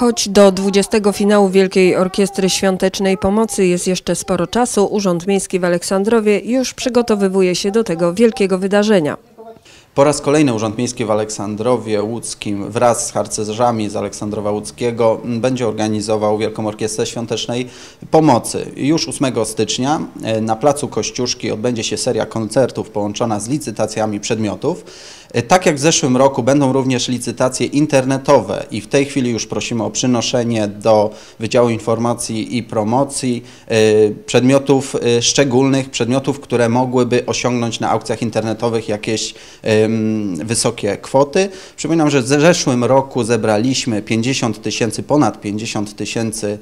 Choć do 20 finału Wielkiej Orkiestry Świątecznej Pomocy jest jeszcze sporo czasu, Urząd Miejski w Aleksandrowie już przygotowywuje się do tego wielkiego wydarzenia. Po raz kolejny Urząd Miejski w Aleksandrowie Łódzkim wraz z harcerzami z Aleksandrowa Łódzkiego będzie organizował Wielką Orkiestrę Świątecznej Pomocy. Już 8 stycznia e, na Placu Kościuszki odbędzie się seria koncertów połączona z licytacjami przedmiotów. E, Tak jak w zeszłym roku będą również licytacje internetowe i w tej chwili już prosimy o przynoszenie do Wydziału Informacji i Promocji e, przedmiotów e, szczególnych, przedmiotów, które mogłyby osiągnąć na aukcjach internetowych jakieś wysokie kwoty. Przypominam, że w zeszłym roku zebraliśmy 50 tysięcy, ponad 50 tysięcy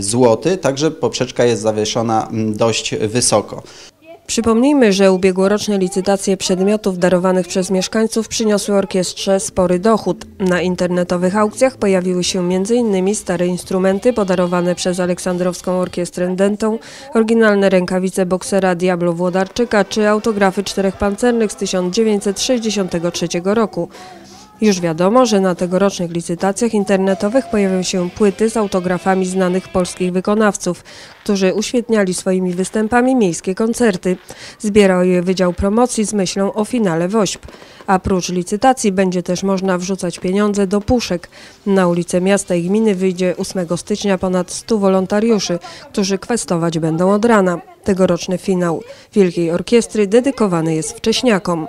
złotych, także poprzeczka jest zawieszona dość wysoko. Przypomnijmy, że ubiegłoroczne licytacje przedmiotów darowanych przez mieszkańców przyniosły orkiestrze spory dochód. Na internetowych aukcjach pojawiły się m.in. stare instrumenty podarowane przez Aleksandrowską Orkiestrę Dentą, oryginalne rękawice boksera Diablo Włodarczyka czy autografy czterech pancernych z 1963 roku. Już wiadomo, że na tegorocznych licytacjach internetowych pojawią się płyty z autografami znanych polskich wykonawców, którzy uświetniali swoimi występami miejskie koncerty. Zbierał je Wydział Promocji z myślą o finale WOŚP. A prócz licytacji będzie też można wrzucać pieniądze do puszek. Na ulice miasta i gminy wyjdzie 8 stycznia ponad 100 wolontariuszy, którzy kwestować będą od rana. Tegoroczny finał Wielkiej Orkiestry dedykowany jest wcześniakom.